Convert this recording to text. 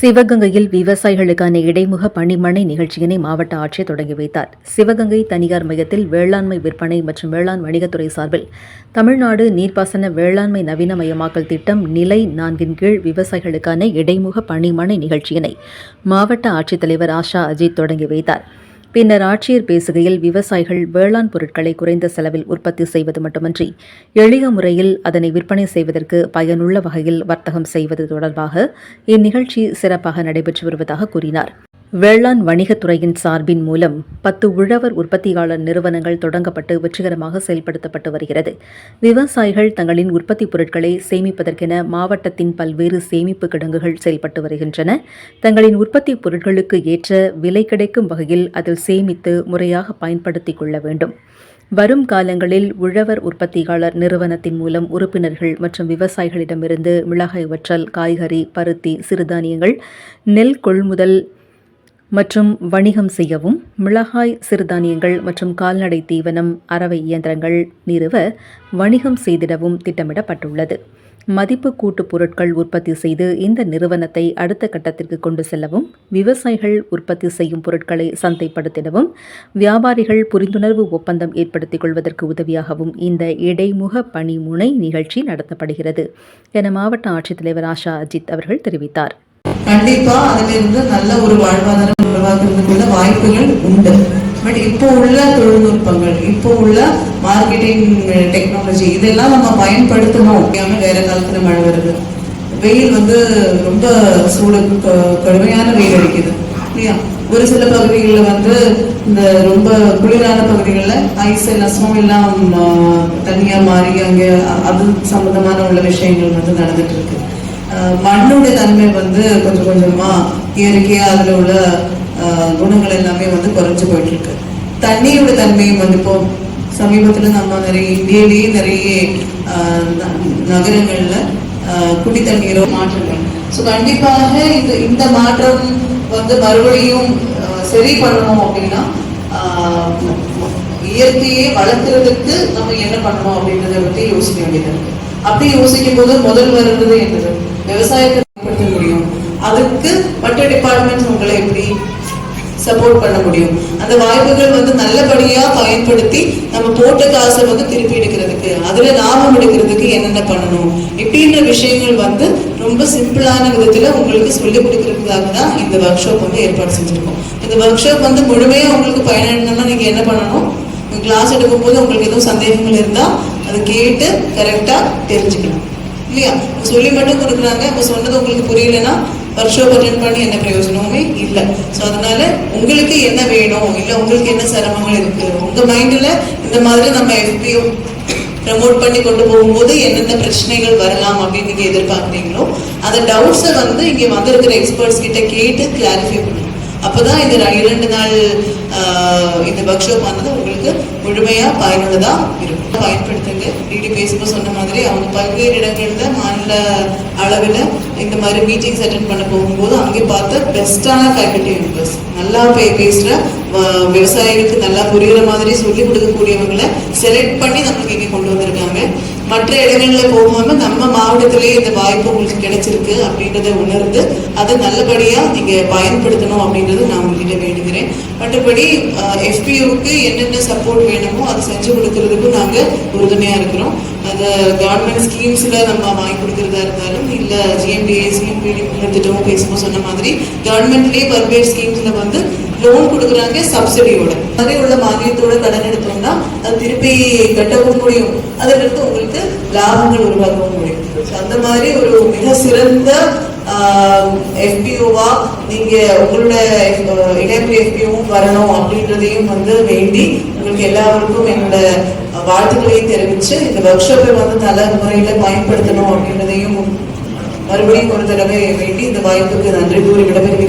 சிவகங்கையில் விவசாயிகளுக்கான இடைமுக பணிமனை நிகழ்ச்சியினை மாவட்ட ஆட்சியர் தொடங்கி வைத்தார். சிவகங்கை தனியார் மையத்தில் வேளாண்மை விற்பனை மற்றும் வேளாண் வணிகத்துறை சார்பில் தமிழ்நாடு நீர்ப்பாசன வேளாண்மை நவீனமயமாக்கல் திட்டம் நிலை நான்கின் கீழ் விவசாயிகளுக்கான இடைமுக பணிமனை நிகழ்ச்சியினை மாவட்ட ஆட்சித்தலைவர் ஆஷா அஜித் தொடங்கி வைத்தார். பின்னர் ஆட்சியர் பேசுகையில் விவசாயிகள் வேளாண் பொருட்களை குறைந்த செலவில் உற்பத்தி செய்வது மட்டுமன்றி எளிய முறையில் அதனை விற்பனை செய்வதற்கு பயனுள்ள வகையில் வர்த்தகம் செய்வது தொடர்பாக இந்நிகழ்ச்சி சிறப்பாக நடைபெற்று வருவதாக கூறினார். வேளாண் வணிகத்துறையின் சார்பின் மூலம் பத்து உழவர் உற்பத்தியாளர் நிறுவனங்கள் தொடங்கப்பட்டு வெற்றிகரமாக செயல்படுத்தப்பட்டு வருகிறது. விவசாயிகள் தங்களின் உற்பத்தி பொருட்களை சேமிப்பதற்கென மாவட்டத்தின் பல்வேறு சேமிப்பு கிடங்குகள் செயல்பட்டு வருகின்றன. தங்களின் உற்பத்தி பொருட்களுக்கு ஏற்ற விலை கிடைக்கும் வகையில் அதில் சேமித்து முறையாக பயன்படுத்திக் கொள்ள வேண்டும். வரும் காலங்களில் உழவர் உற்பத்தியாளர் நிறுவனத்தின் மூலம் உறுப்பினர்கள் மற்றும் விவசாயிகளிடமிருந்து மிளகாய் வற்றல் காய்கறி பருத்தி சிறுதானியங்கள் நெல் கொள்முதல் மற்றும் வணிகம் செய்யவும் மிளகாய் சிறுதானியங்கள் மற்றும் கால்நடை தீவனம் அறவை இயந்திரங்கள் நிறுவ வணிகம் செய்திடவும் திட்டமிடப்பட்டுள்ளது. மதிப்பு கூட்டு பொருட்கள் உற்பத்தி செய்து இந்த நிறுவனத்தை அடுத்த கட்டத்திற்கு கொண்டு செல்லவும் விவசாயிகள் உற்பத்தி செய்யும் பொருட்களை சந்தைப்படுத்திடவும் வியாபாரிகள் புரிந்துணர்வு ஒப்பந்தம் ஏற்படுத்திக் கொள்வதற்கு உதவியாகவும் இந்த இடைமுக பணிமுனை நிகழ்ச்சி நடத்தப்படுகிறது என மாவட்ட ஆட்சித்தலைவர் ஆஷா அஜித் அவர்கள் தெரிவித்தார். கண்டிப்பா அதுல இருந்து நல்ல ஒரு வாழ்வாதாரம் உருவாக்குறதுக்குள்ள வாய்ப்புகள் உண்டு. பட் இப்போ உள்ள தொழில்நுட்பங்கள் இப்போ உள்ள மார்க்கெட்டிங் டெக்னாலஜி இதெல்லாம் நம்ம பயன்படுத்தணும். வேற காலத்துல மழை வருது. வெயில் வந்து ரொம்ப சூடு கடுமையான வெயில் அடிக்குது. இல்லையா? ஒரு சில பகுதிகளில் வந்து இந்த ரொம்ப குளிரான பகுதிகளில் ஐஸ் எல்லாம் எல்லாம் தனியாக தனியா மாறி அங்கே அது சம்பந்தமான உள்ள விஷயங்கள் வந்து நடந்துட்டு இருக்கு. மண்ணுடைய தன்மை வந்து கொஞ்சம் கொஞ்சமா இயற்கையா அதுல உள்ள ஆஹ் குணங்கள் எல்லாமே வந்து குறைஞ்சு போயிட்டு இருக்கு தண்ணியோட தன்மையும் வந்து இப்போ சமீபத்துல நம்ம நிறைய இந்தியிலேயே நிறைய ஆஹ் நகரங்கள்ல ஆஹ் குடி தண்ணீரோ மாற்றங்கள். ஸோ கண்டிப்பாக இந்த இந்த மாற்றம் வந்து மறுபடியும் சரி பண்ணணும் அப்படின்னா ஆஹ் இயற்கையை வளர்க்கறதுக்கு நம்ம என்ன பண்ணணும் அப்படின்றத பத்தி யோசிக்க வேண்டியது இருக்கு. அப்படி யோசிக்கும் போது முதல் வருவது என்னது? விவசாயத்தை மேம்படுத்த முடியும். அதுக்கு மற்ற டிபார்ட்மெண்ட்ஸ் உங்களை எப்படி சப்போர்ட் பண்ண முடியும்? அந்த வாய்ப்புகள் வந்து நல்லபடியா பயன்படுத்தி நம்ம போட்ட காசை வந்து திருப்பி எடுக்கிறதுக்கு அதுல லாபம் எடுக்கிறதுக்கு என்னென்ன பண்ணணும்? இப்படின்ற விஷயங்கள் வந்து ரொம்ப சிம்பிளான விதத்துல உங்களுக்கு சொல்லிக் கொடுக்கறதுக்காக தான் இந்த ஒர்க் ஷாப் வந்து ஏற்பாடு செஞ்சிருக்கோம். இந்த ஒர்க் ஷாப் வந்து முழுமையா உங்களுக்கு பயனடையணும்னா நீங்க என்ன பண்ணணும்? கிளாஸ் எடுக்கும்போது உங்களுக்கு எதுவும் சந்தேகங்கள் இருந்தா அதை கேட்டு கரெக்டா தெரிஞ்சுக்கணும். இல்லையா? சொல்லி மட்டும் கொடுக்குறாங்க. இப்போ சொன்னது உங்களுக்கு புரியலன்னா ஒர்க் ஷாப் பண்ணி என்ன பிரயோஜனமுமே இல்லை. ஸோ அதனால உங்களுக்கு என்ன வேணும்? இல்லை உங்களுக்கு என்ன சிரமங்கள் இருக்கு? உங்க மைண்ட்ல இந்த மாதிரி நம்ம FPO ப்ரமோட் பண்ணி கொண்டு போகும்போது என்னென்ன பிரச்சனைகள் வரலாம் அப்படின்னு நீங்க எதிர்பார்க்குறீங்களோ அந்த டவுட்ஸை வந்து இங்க வந்திருக்கிற எக்ஸ்பர்ட்ஸ் கிட்ட கேட்டு கிளாரிஃபை பண்ணணும் அப்போதான் இந்த இரண்டு நாள் இந்த ஒர்க் ஷாப் ஆனது உங்களுக்கு முழுமையா பயனுள்ளதா இருக்கும். பயன்படுத்த டிடி பேசும்போது சொன்ன மாதிரி அவங்க பல்வேறு இடங்கள்ல மாநில அளவில் இந்த மாதிரி மீட்டிங்ஸ் அட்டென்ட் பண்ண போகும்போது அங்கே பார்த்த பெஸ்டான ஃபேக்கல்டி மெம்பர்ஸ் நல்லா பேசுகிற பேசுற விவசாயிகளுக்கு நல்லா புரியுற மாதிரி சொல்லி கொடுக்கக்கூடியவங்களை செலக்ட் பண்ணி நம்மளுக்கு இங்கே கொண்டு வந்திருக்காங்க. மற்ற இடங்களில் போகாம நம்ம மாவட்டத்திலேயே இந்த வாய்ப்பு உங்களுக்கு கிடைச்சிருக்கு அப்படின்றத உணர்ந்து அதை நல்லபடியா நீங்க பயன்படுத்தணும் அப்படின்றது நான் உங்ககிட்ட வேண்டுகிறேன். மற்றபடி எஃபிஓக்கு என்னென்ன சப்போர்ட் வேணுமோ அதை செஞ்சு கொடுக்கறதுக்கும் நாங்க உறுதுணையா இருக்கிறோம். அது கவர்மெண்ட் ஸ்கீம்ஸ்ல நம்ம வாங்கி கொடுக்கறதா இருந்தாலும் இல்ல ஜிஎம்டிஏ சிஎம்பிடி திட்டமும் பேசும்போது சொன்ன மாதிரி கவர்மெண்ட்லயே பல்வேறு ஸ்கீம்ஸ்ல வந்து லோன் கொடுக்குறாங்க சப்சிடியோட மாதிரி உள்ள மானியத்தோட கடன் எடுத்தோம்னா அது திருப்பி கட்டவும் முடியும். அதற்கு உங்களுக்கு லாபங்கள் உருவாக்கவும் முடியும் அந்த மாதிரி ஒரு மிக சிறந்த எஃபிஓவா நீங்க உங்களோட அஹ், எஃபிஓவும் வரணும் அப்படின்றதையும் வந்து வேண்டி உங்களுக்கு எல்லாருக்கும் என்னோட வாழ்த்துக்களையும் தெரிவிச்சு இந்த ஒர்க் ஷாப்பை வந்து நல்ல முறையில பயன்படுத்தணும் அப்படின்றதையும் மறுபடியும் ஒரு தடவை வேண்டி இந்த வாய்ப்புக்கு நன்றி கூறி விடைபெறுகிறேன்.